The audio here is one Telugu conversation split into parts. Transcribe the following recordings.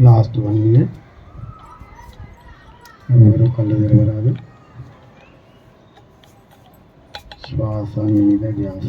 లాస్ట్ వన్ మినిట్ ఎవరు కళ్ళు తిరగరాదు శ్వాస మీద ధ్యాస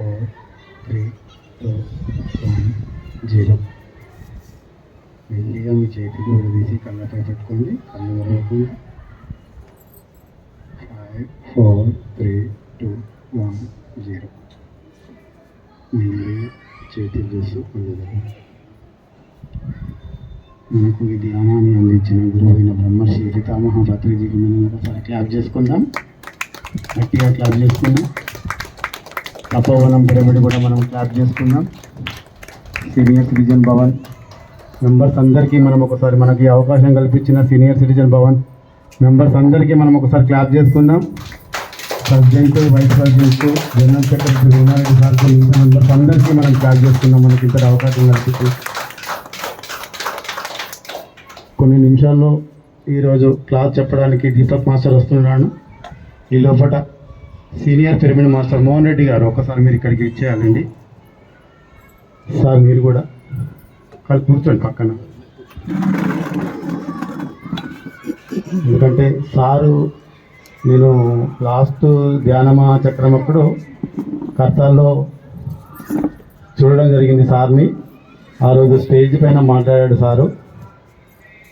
4 3 2 1 0 మెల్లిగా మీ చేతికి విడదీసి కళ్ళపై పెట్టుకోండి. కళ్ళు వరవకుండా five four three two one zero. మెల్లిగా చేతులు చూసి కళ్ళు మనకు ఈ ధ్యానాన్ని అందించిన గురువైన బ్రహ్మర్షి పితామహ భద్రజీకి మనం ఒకసారి క్లాప్ చేసుకుందాం. గట్టిగా క్లాప్ చేసుకుందాం. తపోవనం పిరమిడ్ కూడా మనం క్లాప్ చేసుకుందాం సీనియర్ సిటిజన్ భవన్. మెంబర్స్ అందరికీ మనం ఒకసారి మనకి అవకాశం కల్పించిన సీనియర్ సిటిజన్ భవన్ మెంబర్స్ అందరికీ మనం ఒకసారి క్లాప్ చేసుకుందాం. President vice president general secretary Runareddy sir members అందరికీ మనం క్లాప్ చేసుకుందాం. మనకి ఇక్కడ అవకాశం కల్పించి. కొన్ని నిమిషాల్లో ఈరోజు క్లాస్ చెప్పడానికి దీపక్ మాస్టర్ వస్తున్నాను ఈ లోపల senior pyramid master Mohan Reddy గారు ఒకసారి మీరు ఇక్కడికి ఇచ్చేయాలండి సార్ మీరు కూడా కలిసి కూర్చోండి పక్కన. ఎందుకంటే సారు నేను లాస్ట్ ధ్యానమా చక్రం అప్పుడు కర్తాల్లో చూడడం జరిగింది సార్ని. ఆ రోజు స్టేజ్ పైన మాట్లాడాడు సారు.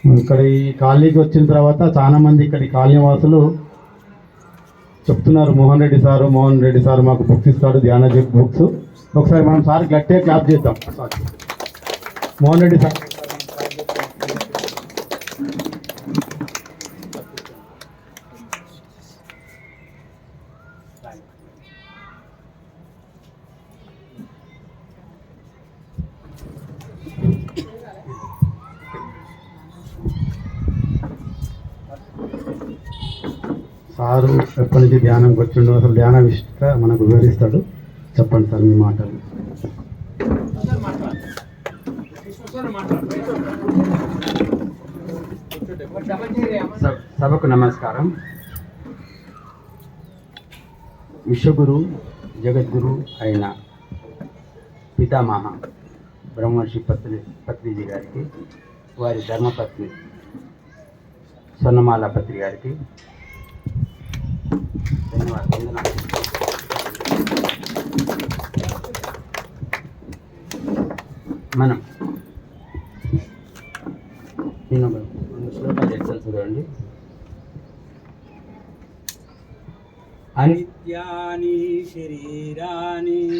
ఇక్కడ ఈ ఖాళీకి వచ్చిన తర్వాత చాలా మంది ఇక్కడ ఈ వాసులు చెప్తున్నారు మోహన్ రెడ్డి సారు మోహన్ రెడ్డి సార్ మాకు బుక్స్ ఇస్తాడు ధ్యాన బుక్స్ ఒకసారి మనం సార్ గట్టే క్లాప్ చేద్దాం. మోహన్ రెడ్డి సార్. ధ్యానంకి వచ్చిండో అసలు ధ్యానం విషయంగా మనకు వివరిస్తాడు. చెప్పండి సార్ మీ మాటలు సభకు నమస్కారం. విశ్వగురు జగద్గురు అయిన పితామహ బ్రహ్మర్షి పత్రి పత్రిజీ గారికి వారి ధర్మపత్ని స్వర్ణమాల పత్రి గారికి మనం. నేను శ్లోకాలు చెప్తాను చూడండి. నిత్యాని శరీరాని.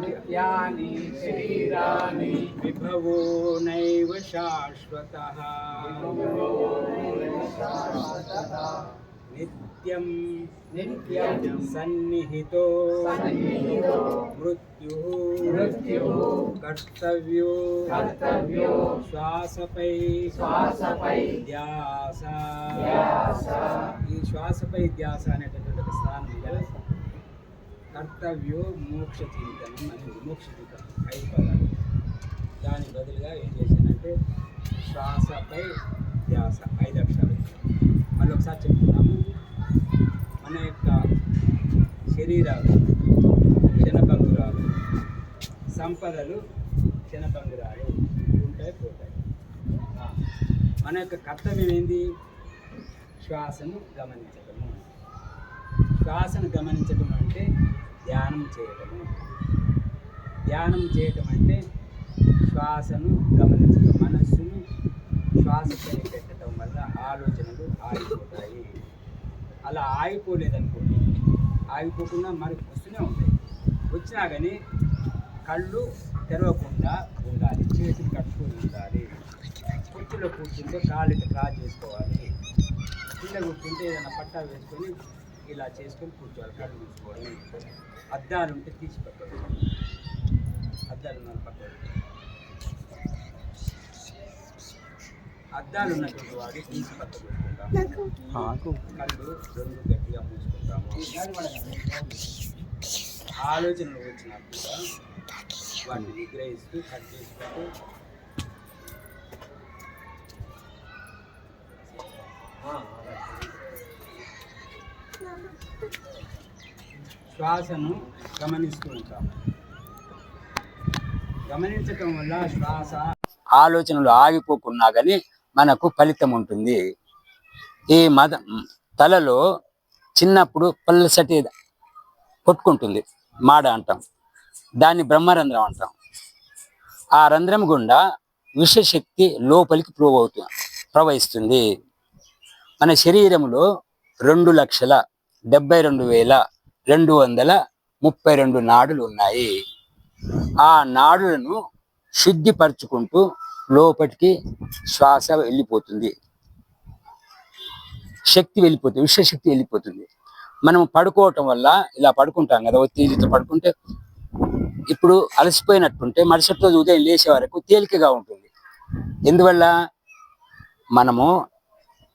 నిత్యాని శరీరాని. విభవో నైవ శాశ్వత. నిత్యం నిత్యం సన్నిహితో మృత్యు కర్తవ్యో కర్తవ్యో శ్వాసపై శ్వాసపై ధ్యాస ఈ శ్వాసపై ధ్యాస అనేటటువంటి స్థానం. కర్తవ్యో మోక్ష చింతనం అనేది మోక్ష చింతనం ఐదు పదాలు. దాని బదులుగా ఏం చేశానంటే శ్వాసపై ధ్యాస ఐదు అక్షరాలు. మళ్ళీ ఒకసారి చెప్తున్నాము మన యొక్క శరీరాలు క్షణభంగురాలు సంపదలు క్షణభంగురాలు ఉంటాయి పోతాయి. మన యొక్క కర్తవ్యం ఏంది? శ్వాసను గమనించడము శ్వాసను గమనించడం అంటే ధ్యానం చేయడము ధ్యానం చేయటం అంటే శ్వాసను గమనించడం మనస్సును శ్వాస పెట్టడం ఆలోచనలు ఆగిపోతాయి. అలా ఆగిపోలేదనుకోండి ఆగిపోకుండా మనకు వస్తూనే ఉంటాయి. వచ్చినా కానీ కళ్ళు తెరవకుండా ఉండాలి చేతులు కట్టుకొని ఉండాలి. కుర్చీలో కూర్చుంటే కాళ్ళు ఇట్లా చేసుకోవాలి. కింద కూర్చుంటే ఏదైనా పట్టా వేసుకొని ఇలా చేసుకొని కూర్చోవాలి కళ్ళు మూసుకోవాలి అద్దాలు ఉంటే తీసి పక్కకు అద్దాలు ఉన్న పట్టాలి అద్దాలు ఉన్నటువంటి వాడు తీసి పక్కకు పెట్టుకుంటాం కళ్ళు రెండు గట్టిగా మూసుకుంటాము. ఆలోచనలు వచ్చినప్పుడు వాటిని నిగ్రహిస్తూ కట్ చేసుకుంటూ. శ్వాసను గమనిస్తూ ఉంటాం గమనించటం వల్ల శ్వాస ఆలోచనలు ఆగిపోకున్నా కానీ మనకు ఫలితం ఉంటుంది. ఈ మద తలలో చిన్నప్పుడు పల్లసటి కొట్టుకుంటుంది. మాడ అంటాం. దాన్ని బ్రహ్మరంధ్రం అంటాం. ఆ రంధ్రం గుండా విషశక్తి లోపలికి ప్రూవ్ అవుతుంది ప్రవహిస్తుంది. మన శరీరంలో రెండు లక్షల డెబ్బై రెండు వేల రెండు వందల ముప్పై రెండు నాడులు ఉన్నాయి. ఆ నాడులను శుద్ధిపరచుకుంటూ లోపటికి శ్వాస వెళ్ళిపోతుంది. శక్తి వెళ్ళిపోతుంది విశ్వశక్తి వెళ్ళిపోతుంది. మనం పడుకోవటం వల్ల ఇలా పడుకుంటాం కదా ఒత్తిడితో పడుకుంటే ఇప్పుడు అలసిపోయినట్టుంటే మరుసటి రోజు ఉదయం లేచే వరకు తేలికగా ఉంటుంది. ఎందువల్ల? మనము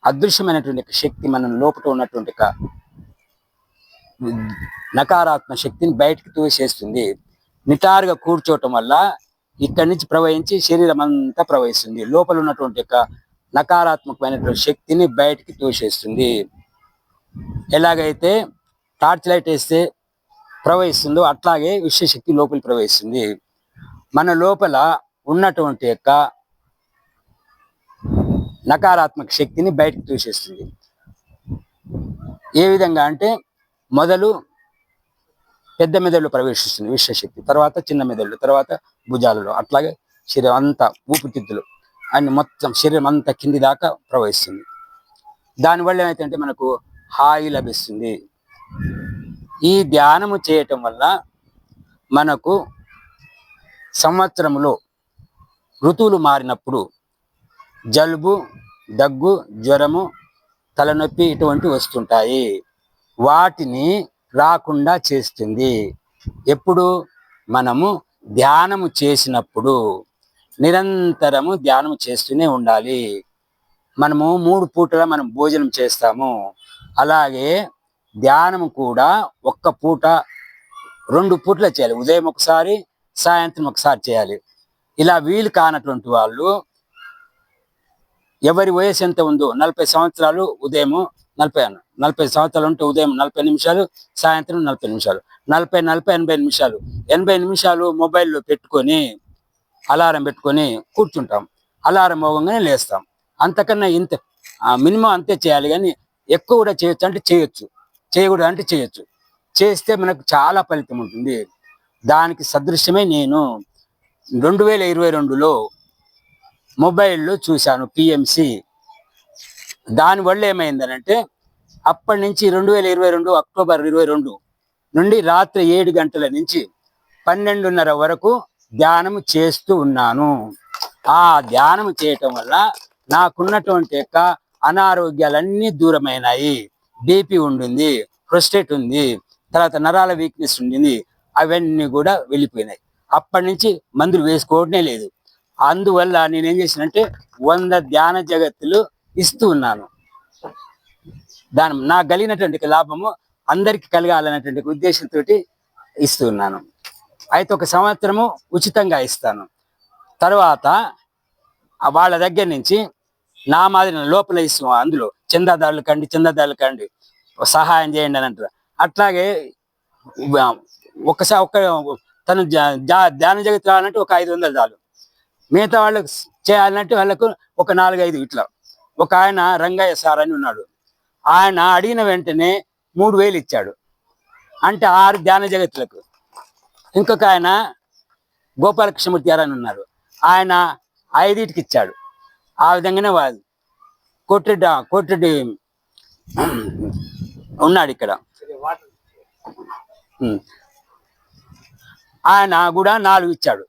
అదృశ్యమైనటువంటి శక్తి మనం లోపల ఉన్నటువంటి నకారాత్మక నకారాత్మ శక్తిని బయటకు తోసేస్తుంది. నిటారుగా కూర్చోవటం వల్ల ఇక్కడి నుంచి ప్రవహించి శరీరం అంతా ప్రవహిస్తుంది. లోపల ఉన్నటువంటి యొక్క నకారాత్మకమైనటువంటి శక్తిని బయటికి తోసేస్తుంది. ఎలాగైతే టార్చ్ లైట్ వేస్తే ప్రవహిస్తుందో అట్లాగే విశ్వశక్తి లోపలికి ప్రవహిస్తుంది. మన లోపల ఉన్నటువంటి యొక్క నకారాత్మక శక్తిని బయటకు తోసేస్తుంది. ఏ విధంగా అంటే మొదలు పెద్ద మెదడులో ప్రవేశిస్తుంది విశ్వశక్తి. తర్వాత చిన్న మెదళ్ళు తర్వాత భుజాలలో. అట్లాగే శరీరం అంతా ఊపిరితిత్తులు. అన్ని మొత్తం శరీరం అంతా కింది దాకా ప్రవహిస్తుంది. దానివల్ల ఏమైతే మనకు హాయి లభిస్తుంది. ఈ ధ్యానము చేయటం వల్ల మనకు సంవత్సరంలో ఋతువులు మారినప్పుడు జలుబు దగ్గు జ్వరము తలనొప్పి ఇటువంటి వస్తుంటాయి. వాటిని రాకుండా చేస్తుంది. ఎప్పుడు? మనము ధ్యానము చేసినప్పుడు. నిరంతరము ధ్యానం చేస్తూనే ఉండాలి. మనము మూడు పూటల మనం భోజనం చేస్తాము. అలాగే ధ్యానం కూడా ఒక్క పూట రెండు పూటలు చేయాలి. ఉదయం ఒకసారి సాయంత్రం ఒకసారి చేయాలి. ఇలా వీలు కానటువంటి వాళ్ళు ఎవరి వయసు ఎంత ఉందో నలభై సంవత్సరాలు ఉదయము నలభై అన్న. నలభై సంవత్సరాలు ఉంటే ఉదయం నలభై నిమిషాలు సాయంత్రం నలభై నిమిషాలు. నలభై నలభై ఎనభై నిమిషాలు. ఎనభై నిమిషాలు మొబైల్లో పెట్టుకొని అలారం పెట్టుకొని కూర్చుంటాం. అలారం మోగంగానే లేస్తాం. అంతకన్నా ఇంత మినిమం అంతే చేయాలి కానీ ఎక్కువ కూడా చేయొచ్చు అంటే చేయొచ్చు. చేయకూడదు అంటే చేయొచ్చు. చేస్తే మనకు చాలా ఫలితం ఉంటుంది. దానికి సదృశ్యమే నేను రెండు వేల ఇరవై రెండులో మొబైల్లో చూశాను పిఎంసి దానివల్ల ఏమైందనంటే అప్పటి నుంచి రెండు వేల ఇరవై రెండు అక్టోబర్ ఇరవై రెండు నుండి రాత్రి ఏడు గంటల నుంచి పన్నెండున్నర వరకు ధ్యానం చేస్తూ ఉన్నాను. ఆ ధ్యానం చేయటం వల్ల నాకున్నటువంటి యొక్క అనారోగ్యాలన్నీ దూరమైనాయి. బీపీ ఉండింది ప్రొస్టేట్ ఉంది తర్వాత నరాల వీక్నెస్ ఉండింది అవన్నీ కూడా వెళ్ళిపోయినాయి. అప్పటి నుంచి మందులు వేసుకోవడమే లేదు. అందువల్ల నేనేం చేసినంటే వంద ధ్యాన జగత్తులు ఇస్తూ ఉన్నాను. దాని నాకు కలిగినటువంటి లాభము అందరికి కలగాలనేటువంటి ఉద్దేశంతో ఇస్తూ ఉన్నాను. అయితే ఒక సంవత్సరము ఉచితంగా ఇస్తాను. తర్వాత వాళ్ళ దగ్గర నుంచి నా మాదిరి లోపల ఇస్తాం అందులో చందాదారులు కండి చందాదారులు కండి సహాయం చేయండి అని అంటారు అట్లాగే ఒకసారి ఒక్క తను జా- ధ్యాన జగతి రావాలంటే ఒక ఐదు వందలు చాలు. మిగతా వాళ్ళకు చేయాలంటే వాళ్ళకు ఒక నాలుగైదు ఇట్లా. ఒక ఆయన రంగయ్య సార్ అని ఉన్నాడు. ఆయన అడిగిన వెంటనే మూడు వేలు ఇచ్చాడు. అంటే ఆరు ధ్యాన జగత్తులకు. ఇంకొక ఆయన గోపాలకృష్ణమూర్తి గారు అని ఉన్నారు. ఆయన ఐదింటికి ఇచ్చాడు. ఆ విధంగానే వాళ్ళు కోటిరెడ్డి కోటిరెడ్డి ఉన్నాడు ఇక్కడ. ఆయన కూడా నాలుగు ఇచ్చాడు.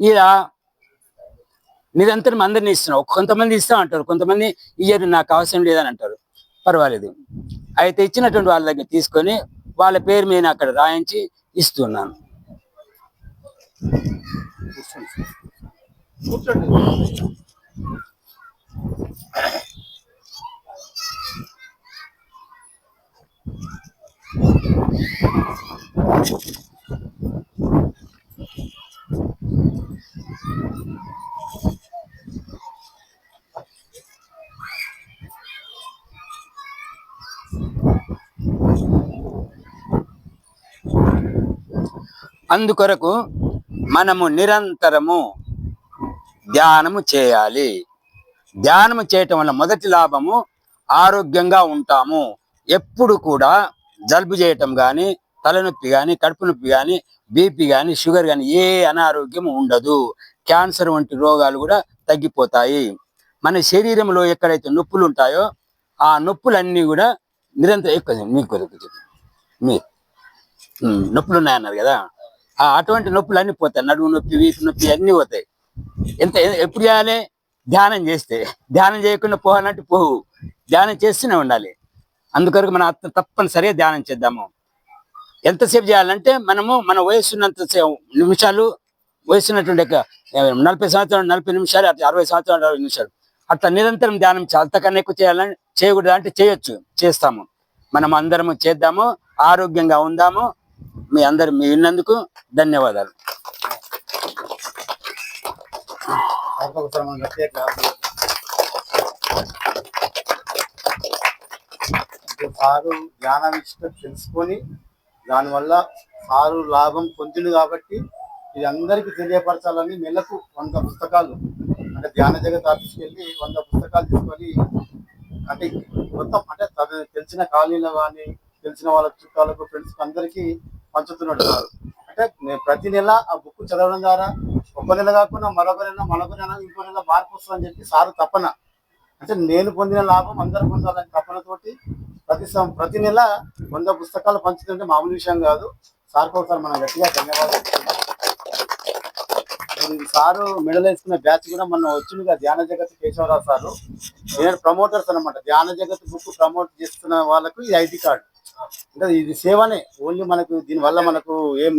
ఇలా నిరంతరం అందరినీ ఇస్తున్నావు. కొంతమంది ఇస్తాం అంటారు కొంతమంది ఇయ్యరు నాకు అవసరం లేదని అంటారు. పర్వాలేదు. అయితే ఇచ్చినటువంటి వాళ్ళ దగ్గర తీసుకొని వాళ్ళ పేరు మీద అక్కడ రాయించి ఇస్తున్నాను. అందుకొరకు మనము నిరంతరము ధ్యానము చేయాలి. ధ్యానము చేయటం వల్ల మొదటి లాభము ఆరోగ్యంగా ఉంటాము. ఎప్పుడు కూడా జలుబు చేయటం కానీ తలనొప్పి కానీ కడుపు నొప్పి కానీ బీపీ కానీ షుగర్ కానీ ఏ అనారోగ్యం ఉండదు. క్యాన్సర్ వంటి రోగాలు కూడా తగ్గిపోతాయి. మన శరీరంలో ఎక్కడైతే నొప్పులు ఉంటాయో ఆ నొప్పులన్నీ కూడా నిరంతరం ఎక్కువ మీకు మీ. నొప్పులు ఉన్నాయన్నారు కదా. ఆ అటువంటి నొప్పులు అన్ని పోతాయి. నడుము నొప్పి వీపు నొప్పి అన్ని పోతాయి. ఎంత ఎప్పుడు చేయాలి? ధ్యానం చేస్తే. ధ్యానం చేయకుండా పోవాలంటే పోవు. ధ్యానం చేస్తూనే ఉండాలి. అందుకొరకు మనం అత్త- తప్పనిసరిగా ధ్యానం చేద్దాము. ఎంతసేపు చేయాలంటే మనము మన వయసున్నంత సే- నిమిషాలు వయసు యొక్క, నలభై సంవత్సరాలు నలభై నిమిషాలు అట్లా అరవై సంవత్సరాలు అరవై నిమిషాలు. అట్లా నిరంతరం ధ్యానం చేయాలి. అంతకన్నా ఎక్కువ చేయాలని చేయకూడదు అంటే చేయొచ్చు చేస్తాము. మనం అందరము చేద్దాము ఆరోగ్యంగా ఉందాము. మీ అందరు మీ విన్నందుకు ధన్యవాదాలు. సారు జ్ఞాన విషయం తెలుసుకొని దానివల్ల సారు లాభం పొందింది కాబట్టి ఇది అందరికీ తెలియపరచాలని నెలకు వంద పుస్తకాలు అంటే ధ్యాన జగత్ ఆఫీస్కి వెళ్ళి వంద పుస్తకాలు తీసుకొని అంటే మొత్తం అంటే తన తెలిసిన కాలనీలో కానీ తెలిసిన వాళ్ళ చుట్టాలకు ఫ్రెండ్స్ అందరికీ పంచుతున్నాడు అంటే ప్రతి నెల ఆ బుక్ చదవడం ద్వారా ఒక నెల కాకుండా మరొక నెల మరొక నెల ఇంకో నెల మార్పు వస్తుందని చెప్పి సారు తపన. అంటే నేను పొందిన లాభం అందరు పొందాలని తపనతోటి ప్రతి సం- ప్రతి నెల వంద పుస్తకాలు పంచుతుంటే మామూలు విషయం కాదు. సార్ కోసం మనం గట్టిగా ధన్యవాదాలు సారు మెడల్ వేసుకున్న బ్యాచ్ కూడా మొన్న వచ్చిందిగా ధ్యాన జగత్ కేశవరావు సారు. నేను ప్రమోటర్స్ అన్నమాట. ధ్యాన జగత్ బుక్ ప్రమోట్ చేస్తున్న వాళ్ళకు ఇది ఐడి కార్డు. అంటే ఇది సేవనే. ఓన్లీ మనకు దీని వల్ల మనకు ఏం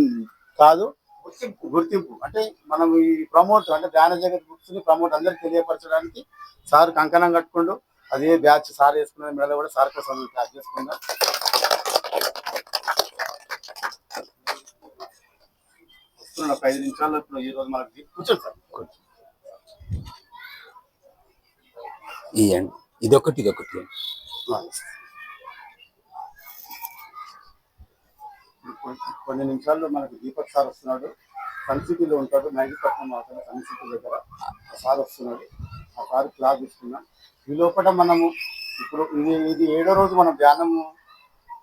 కాదు. గుర్తింపు. గుర్తింపు. అంటే మనం ఈ ప్రమోట్ అంటే ధ్యాన జగత్ బుక్స్ని ప్రమోట్ అందరికి తెలియపరచడానికి సార్ కంకణం కట్టుకుంటూ అదే బ్యాచ్ సార్ వేసుకున్న మెడలో కూడా సార్ కోసం చేసుకుందాం వస్తున్నాడు ఒక ఐదు నిమిషాల్లో ఇప్పుడు ఈ రోజు మనకి కూర్చోండి సార్. ఇవ్వండి ఇదొకటి ఇదొకటి. కొన్ని- కొన్ని నిమిషాల్లో మనకి దీపక్ సార్ వస్తున్నాడు. సన్ సిటీలో ఉంటాడు. మ్యాగిపట్నం మాత్రం సన్ సిటీ దగ్గర. ఆ సార్ వస్తున్నాడు. ఆ సార్ క్లాస్ తీసుకున్నాం. ఈ లోపల మనము ఇప్పుడు ఇది ఇది ఏడో రోజు మనం ధ్యానము.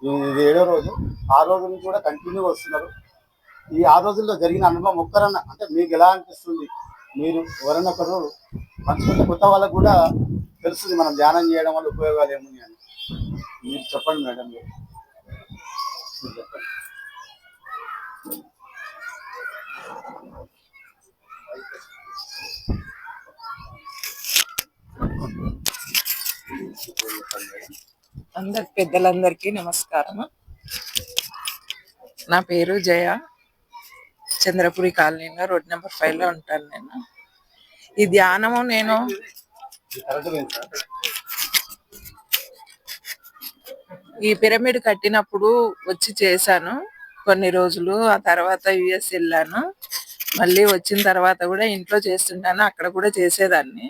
ఇది ఇది ఏడో రోజు. ఆ రోజు నుంచి కూడా కంటిన్యూ వస్తున్నారు. ఈ ఆ రోజుల్లో జరిగిన అనుభవం ఒక్కరన్నా అంటే మీకు ఎలా అనిపిస్తుంది? మీరు ఎవరైనా ఒకరు పంచుకుంటే కొత్త వాళ్ళకు కూడా తెలుస్తుంది మనం ధ్యానం చేయడం వల్ల ఉపయోగాలు ఏమున్నాయి అని. మీరు చెప్పండి మేడం. మీరు మీరు చెప్పండి. అందరి పెద్దలందరికీ నమస్కారం నా పేరు జయ. చంద్రపురి కాలనీలో రోడ్ నెంబర్ ఫైవ్లో ఉంటాను నేను. ఈ ధ్యానము నేను ఈ పిరమిడ్ కట్టినప్పుడు వచ్చి చేశాను. కొన్ని రోజులు ఆ తర్వాత యుఎస్ వెళ్ళాను. మళ్ళీ వచ్చిన తర్వాత కూడా ఇంట్లో చేస్తుంటాను. అక్కడ కూడా చేసేదాన్ని.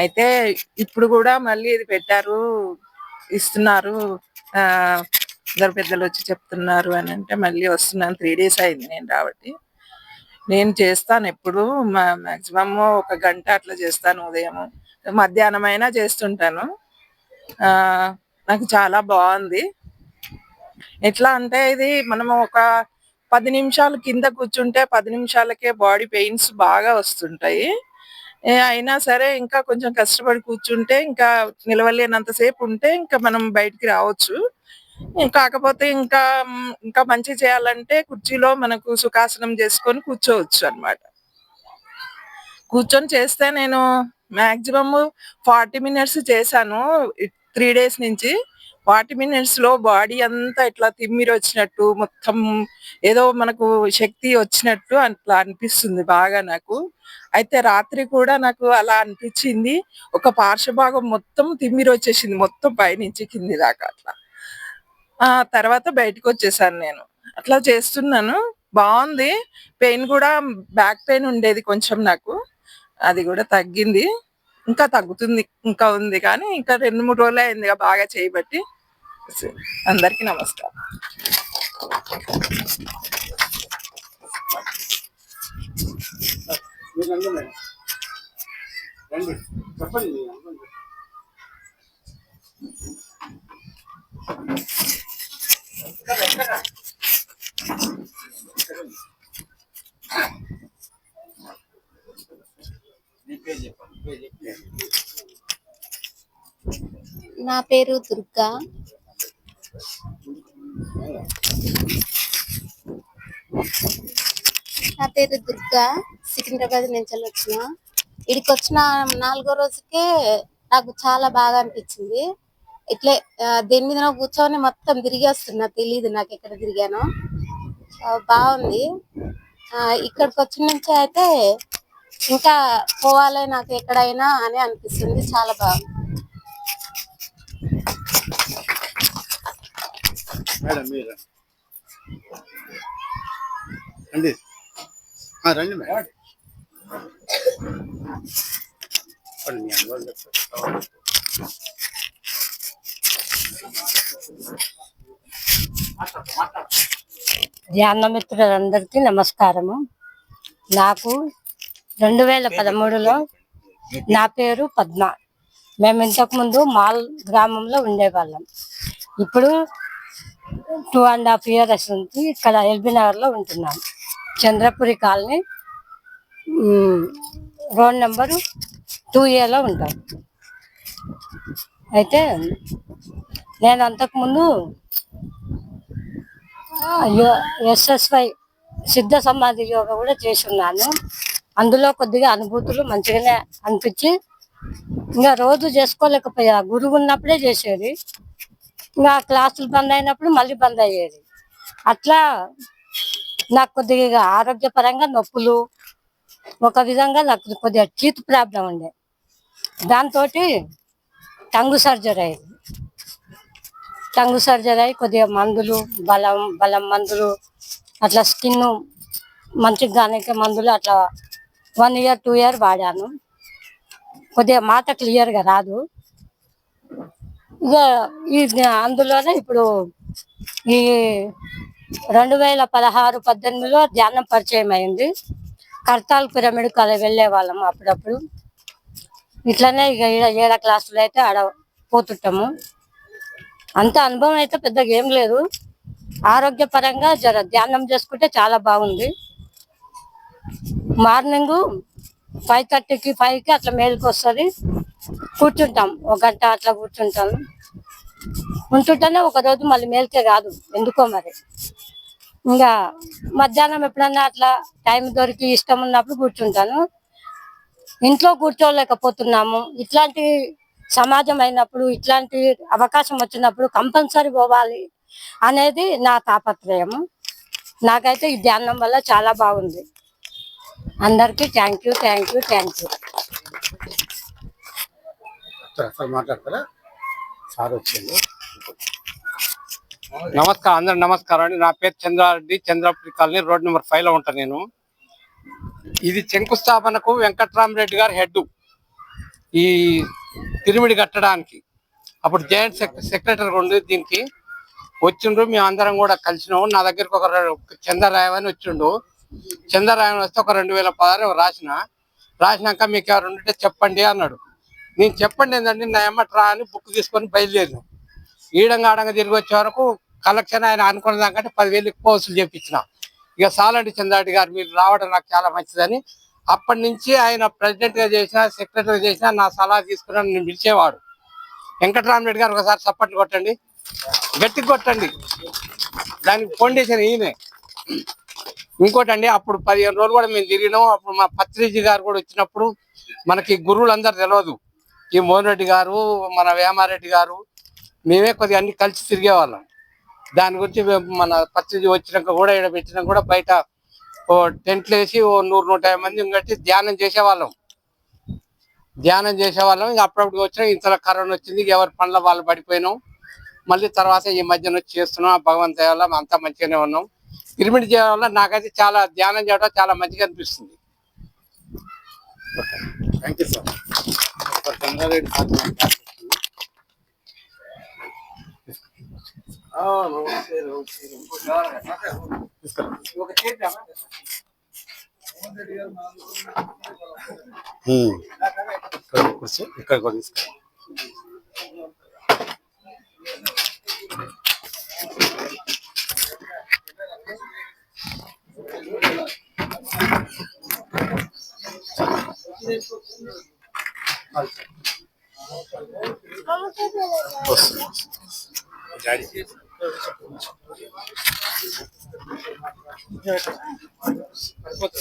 అయితే ఇప్పుడు కూడా మళ్ళీ ఇది పెట్టారు ఇస్తున్నారు. ఇద్దరు అందరు పెద్దలు వచ్చి చెప్తున్నారు అని అంటే మళ్ళీ వస్తున్నాను త్రీ డేస్ అయింది నేను రాబట్టి నేను చేస్తాను ఎప్పుడు మాక్సిమమ్ ఒక గంట అట్లా చేస్తాను ఉదయం. మధ్యాహ్నం అయినా చేస్తుంటాను. నాకు చాలా బాగుంది. ఎట్లా అంటే ఇది మనము ఒక పది నిమిషాలు కింద కూర్చుంటే పది నిమిషాలకే బాడీ పెయిన్స్ బాగా వస్తుంటాయి. అయినా సరే ఇంకా కొంచెం కష్టపడి కూర్చుంటే ఇంకా నిలవలేనంతసేపు ఉంటే ఇంకా మనం బయటికి రావచ్చు. కాకపోతే ఇంకా ఇంకా మంచి చేయాలంటే కుర్చీలో మనకు సుఖాసనం చేసుకొని కూర్చోవచ్చు అన్నమాట. కూర్చొని చేస్తే నేను మాక్సిమమ్ ఫార్టీ మినిట్స్ చేశాను. త్రీ డేస్ నుంచి ఫార్టీ మినిట్స్లో బాడీ అంతా ఇట్లా తిమ్మిరి వచ్చినట్టు మొత్తం ఏదో మనకు శక్తి వచ్చినట్టు అట్లా అనిపిస్తుంది బాగా నాకు. అయితే రాత్రి కూడా నాకు అలా అనిపించింది. ఒక పార్శ్వభాగం మొత్తం తిమ్మిరి వచ్చేసింది మొత్తం పైనుంచి కింది దాకా అట్లా. ఆ తర్వాత బయటకు వచ్చేసాను నేను. అట్లా చేస్తున్నాను. బాగుంది పెయిన్ కూడా బ్యాక్ పెయిన్ ఉండేది కొంచెం నాకు. అది కూడా తగ్గింది. ఇంకా తగ్గుతుంది. ఇంకా ఉంది కానీ ఇంకా రెండు మూడు రోజులు అయింది బాగా చేయబట్టి అందరికీ నమస్కారం. నా పేరు దుర్గా. నా పేరు దుర్గా. సికింద్రాబాద్ నుంచి వచ్చిన. ఇక్కడికి వచ్చిన నాలుగో రోజుకే నాకు చాలా బాగా అనిపించింది. ఇట్లే దేని మీద కూర్చొని మొత్తం తిరిగి వస్తున్నా తెలియదు నాకు ఎక్కడ తిరిగానో. బాగుంది. ఆ, ఇక్కడికి వచ్చిన నుంచి అయితే ఇంకా పోవాలి నాకు ఎక్కడైనా అని అనిపిస్తుంది. చాలా బాగుంది. రండి. మేడం. చెప్పండి, మీ అనుభవం ధ్యానమిత్రులందరికీ ధ్యాన నమస్కారము. నాకు రెండు వేల పదమూడులో నా పేరు పద్మ. మేము ఇంతకుముందు మాల్ గ్రామంలో ఉండేవాళ్ళం. ఇప్పుడు టూ అండ్ హాఫ్ ఇయర్స్ నుంచి ఇక్కడ ఎల్బీ నగర్లో ఉంటున్నాం. Chandrapuri colony road number two ఏలో ఉంటాం. అయితే నేను అంతకుముందు ఎస్ఎస్వై సిద్ధ సమాధి యోగా కూడా చేసి ఉన్నాను అందులో కొద్దిగా అనుభూతులు మంచిగానే అనిపించి ఇంకా రోజు చేసుకోలేకపోయా. గురువు ఉన్నప్పుడే చేసేది. ఇంకా క్లాసులు బంద్ అయినప్పుడు మళ్ళీ బంద్ అయ్యేది. అట్లా నాకు కొద్దిగా ఆరోగ్యపరంగా నొప్పులు ఒక విధంగా నాకు కొద్దిగా టీత్ ప్రాబ్లం ఉండే. దాంతో టంగు సర్జరీ అయింది. టంగు సర్జరీ అయి కొద్దిగా మందులు బలం బలం మందులు అట్లా స్కిన్ మంచిగా కానికే మందులు అట్లా వన్ ఇయర్ టూ ఇయర్ వాడాను. కొద్దిగా మాట క్లియర్గా రాదు. ఇక ఈ అందులోనే ఇప్పుడు ఈ రెండు వేల పదహారు పద్దెనిమిదిలో ధ్యానం పరిచయం అయింది. కర్తాల్ పిరమిడ్ కథ వెళ్ళే వాళ్ళం అప్పుడప్పుడు. ఇట్లనే ఇక ఈడ ఏడ క్లాసులు అయితే ఆడ పోతుంటాము. అంత అనుభవం అయితే పెద్దగా ఏం లేదు. ఆరోగ్యపరంగా జర ధ్యానం చేసుకుంటే చాలా బాగుంది. మార్నింగ్ ఫైవ్ థర్టీకి ఫైవ్కి అట్లా మేలుకి వస్తుంది. కూర్చుంటాం ఒక గంట అట్లా కూర్చుంటాను ఉంటుంటేనే ఒక రోజు మళ్ళీ మేలుకే కాదు ఎందుకో మరి. ఇంకా మధ్యాహ్నం ఎప్పుడన్నా అట్లా టైం దొరికి ఇష్టం ఉన్నప్పుడు కూర్చుంటాను. ఇంట్లో కూర్చోలేకపోతున్నాము. ఇట్లాంటి సమాజం అయినప్పుడు ఇట్లాంటి అవకాశం వచ్చినప్పుడు కంపల్సరీ పోవాలి అనేది నా తాపత్రయము నాకైతే ఈ ధ్యానం వల్ల చాలా బాగుంది. అందరికీ thank you thank you thank you. Sir, sir మాట్లాడతారా? సార్ వచ్చింది నమస్కారం అందరు నమస్కారం అండి. నా పేరు Chandrareddy Chandrapuri colony road number ఫైవ్లో ఉంటాను నేను. ఇది శంకుస్థాపనకు వెంకట్రామరెడ్డి గారు హెడ్ ఈ పిరమిడ్ కట్టడానికి. అప్పుడు జాయింట్ సెక్రటరీ ఉండి దీనికి వచ్చిండ్రు మేము అందరం కూడా కలిసినాము. నా దగ్గరికి ఒక రె- అని వచ్చిండు. చంద్రరాయవ్ వస్తే ఒక రెండు వేల పదహారు రాసిన. రాసినాక మీకు ఎవరు ఉంటే చెప్పండి అన్నాడు. నేను చెప్పండి ఏంటంటే నా ఎమ్మట్రా అని బుక్ తీసుకొని బయలుదేరినాం. ఈడంగా ఆడంగా తిరిగి వచ్చే వరకు కలెక్షన్ ఆయన అనుకున్న దానికంటే పదివేలు ఎక్కువ వసూలు చేపించిన. ఇక సాలంటి చంద్రారెడ్డి గారు మీరు రావడం నాకు చాలా మంచిదని అప్పటి నుంచి ఆయన ప్రెసిడెంట్గా సెక్రటరీగా సెక్రటరీ చేసిన నా సలహా తీసుకుని నేను పిలిచేవాడు. వెంకటరామరెడ్డి గారు ఒకసారి చప్పట్లు కొట్టండి. గట్టి కొట్టండి. దానికి ఫౌండేషన్ ఈయనే. ఇంకోటి అండి అప్పుడు పదిహేను రోజులు కూడా మేము తిరిగినాం. అప్పుడు మా పత్రిజీ గారు కూడా వచ్చినప్పుడు మనకి గురువులు తెలియదు ఈ మోహన్ రెడ్డి గారు మన వేమారెడ్డి గారు మేమే కొద్దిగా అన్ని కలిసి తిరిగేవాళ్ళం. దాని గురించి మేము మన పత్రిజీ వచ్చినాక కూడా ఇక్కడ పెట్టినాక కూడా బయట ఓ టెంట్లు వేసి ఓ నూరు నూట యాభై మంది కట్టి ధ్యానం చేసేవాళ్ళం. ధ్యానం చేసేవాళ్ళం. ఇంకా అప్పుడప్పుడు వచ్చినా ఇంతలో కరోనా వచ్చింది ఎవరి పనుల వాళ్ళు పడిపోయినాం. మళ్ళీ తర్వాత ఈ మధ్యన వచ్చి చేస్తున్నాం. ఆ భగవంతు వల్ల అంతా మంచిగానే ఉన్నాం. పిరమిడ్ చేయడం వల్ల నాకైతే చాలా ధ్యానం చేయడం చాలా మంచిగా అనిపిస్తుంది. Thank you sir. Chandrareddy sir ఇక్కడ కూడా తీసుకో. డాడీ Вот.